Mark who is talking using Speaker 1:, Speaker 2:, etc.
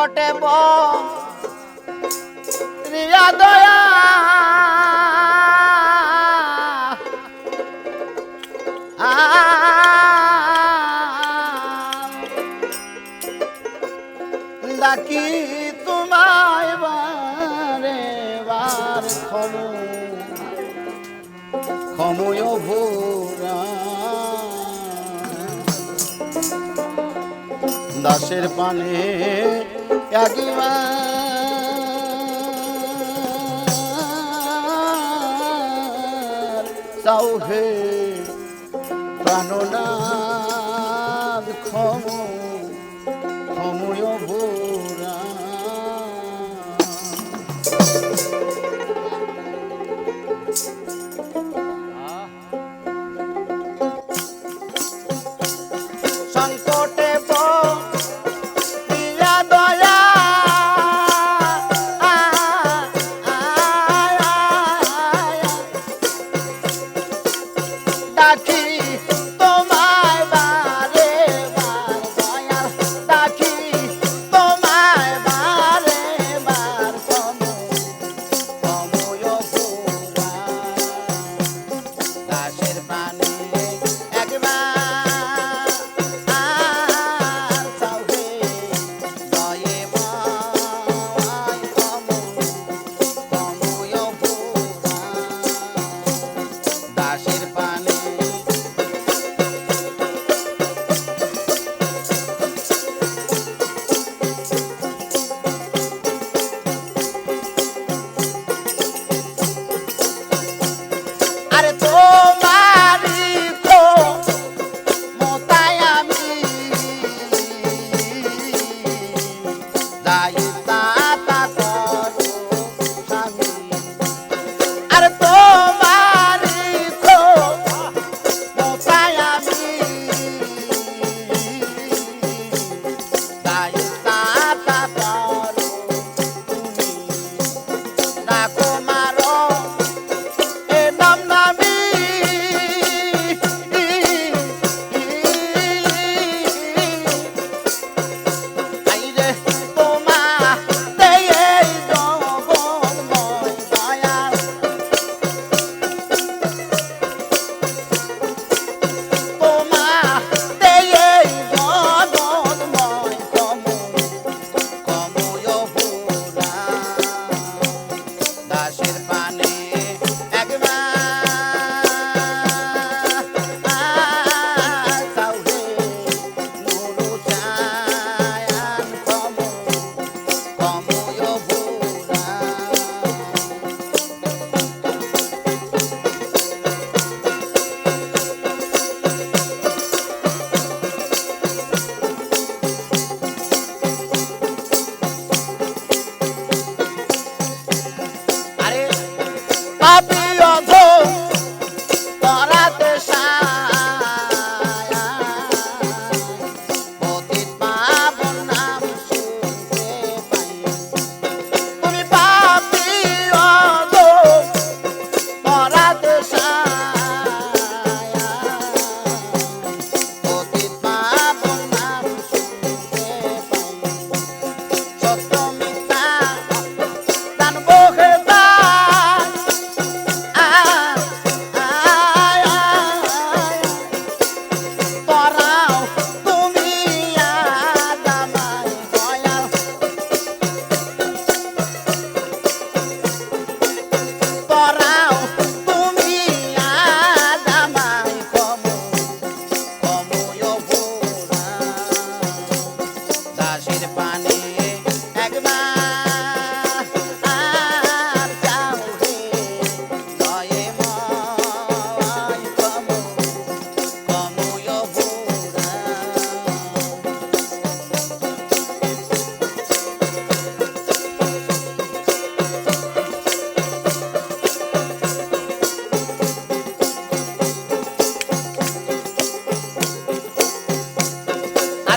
Speaker 1: ঘটেব রিয়া দয়া। ডাকি তোমায় বারে বার খমু খমুয় ভোরা। দাসের পানে একবার দাও হে প্রাণনাথ ক্ষম ক্ষময় ভোগ ตายตา বন্ধ